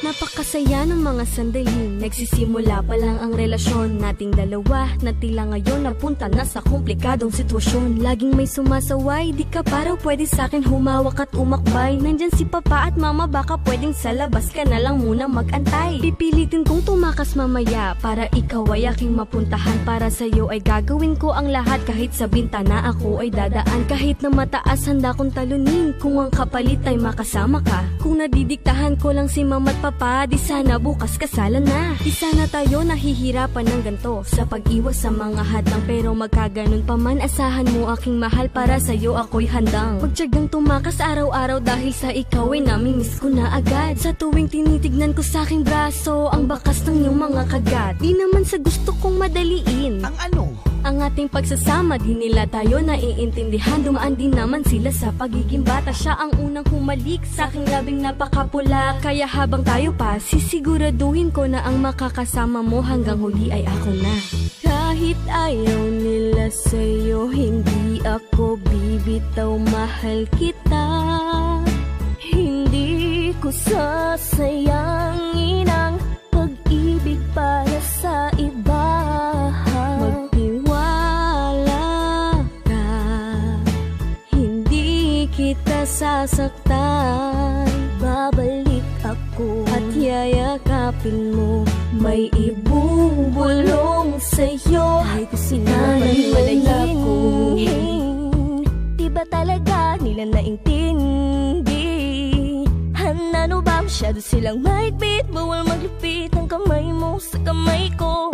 Napakasaya ng mga sandali. Nagsisimula pa lang ang relasyon. Nating dalawa Na tila ngayon napunta na sa komplikadong sitwasyon. Laging may sumasaway Di ka paraw pwede sakin. Humawak at umakbay. Nandyan si papa at mama Baka pwedeng sa labas ka na lang muna magantay. Pipilitin kong tumakas mamaya Para ikaw ay aking mapuntahan. Para sa'yo ay gagawin ko ang lahat. Kahit sa bintana ako ay dadaan. Kahit na mataas handa kong talunin. Kung ang kapalit ay makasama ka. Kung nadidiktahan ko lang si mama at papa Di sana bukas kasalan na. Di sana tayo nahihirapan ng ganto Sa pag-iwas sa mga hadlang Pero magkaganon pa man Asahan mo aking mahal Para sa'yo ako'y handang. Magtyagang tumakas araw-araw Dahil sa ikaw ay namimiss ko na agad. Sa tuwing tinitignan ko sa aking braso Ang bakas ng iyong mga kagat. Di naman sa gusto kong madaliin. Ang ano? Ang ating pagsasama di nila tayo naiintindihan. Dumaan din naman sila sa pagiging bata. Siya ang unang humalik sa aking labing napakapula. Kaya habang tayo pa sisiguraduhin ko na ang makakasama mo Hanggang huli ay ako na. Kahit ayaw nila sa'yo Hindi ako bibitaw. Mahal kita. Hindi ko sasayangin kita sasaktan Babalik ako At yayakapin mo. May ibubulong sa'yo. Ay kusinanay ko Di ba talaga nila naintindi? Ano ba? Masyado silang mahigpit. Bawal maglupit ang kamay mo sa kamay ko.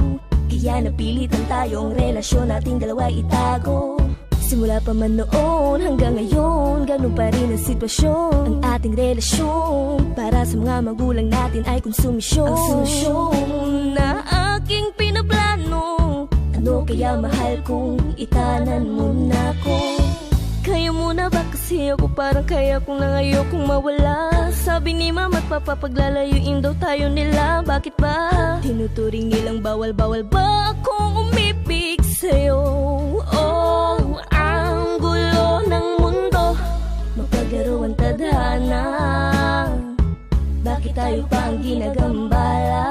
Kaya napilitan tayong relasyon nating dalawa itago Simula pa man noon hanggang ngayon Ganun pa rin ang sitwasyon. Ang ating relasyon Para sa mga magulang natin ay konsumisyon. Ang solusyon na aking pinaplano. Ano kaya mahal kung itanan mo na ko? Kaya mo na ba kasi ako parang kaya kong na ngayokong mawala? Sabi ni mama at papa paglalayuin daw tayo nila. Bakit ba? Tinuturing nilang bawal-bawal ba akong umibig sa'yo? Bakit tayo pa ang ginagambala?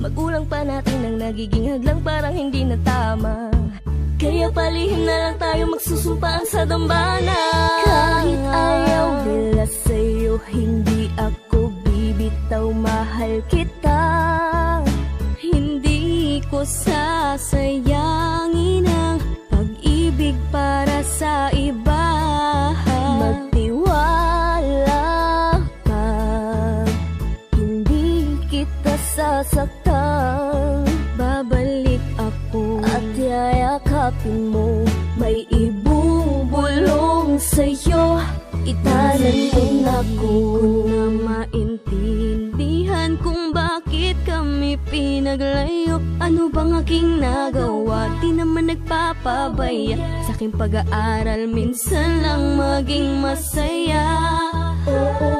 Magulang pa natin ang nagiging hadlang parang hindi na tama. Kaya palihim na lang tayo magsusumpaan sa dambana. Kahit ayaw nila sa'yo Hindi ako bibitaw mahal kita. Hindi ko sasayangin yayakapin mo May ibubulong sa'yo. Itanan mo na ko na maintindihan Kung bakit kami pinaglayo. Ano bang aking nagawa? Di naman nagpapabaya Sa aking pag-aaral Minsan lang maging masaya. Oo,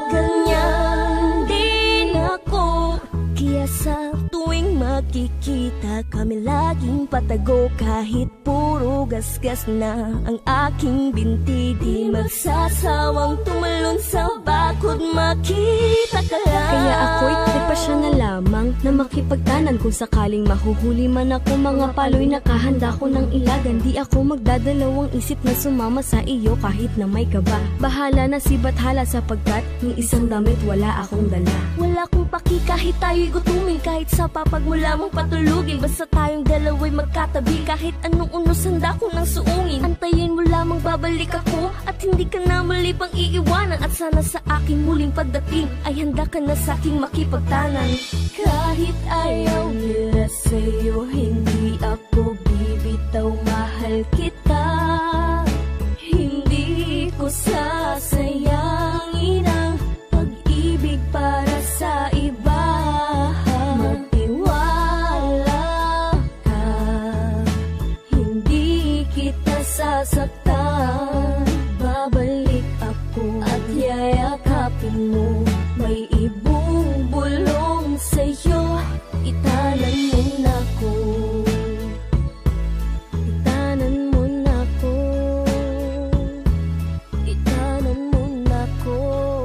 magkikita kami laging patago Kahit puro gasgas na ang aking binti. Di magsasawang tumalon sa bakod makita ka lang. Kaya ako'y siya na lamang na makipagtanan Kung sakaling mahuhuli man ako mga paloy Nakahanda ko ng ilagan Di ako magdadalawang isip na sumama sa iyo kahit na may kaba. Bahala na si Bathala sapagkat ng isang damit wala akong dala. Wala akong paki kahit tayo'y gutumin Kahit sa papag mo lamang patulugin. Basta tayong dalawa'y magkatabi Kahit anong unos handa ko nang suungin. Antayin mo lamang babalik ako At hindi ka na muli pang iiwanan. At sana sa aking muling pagdating Ay handa ka na sa aking makipagtanan Kahit ayaw nila sa'yo Hindi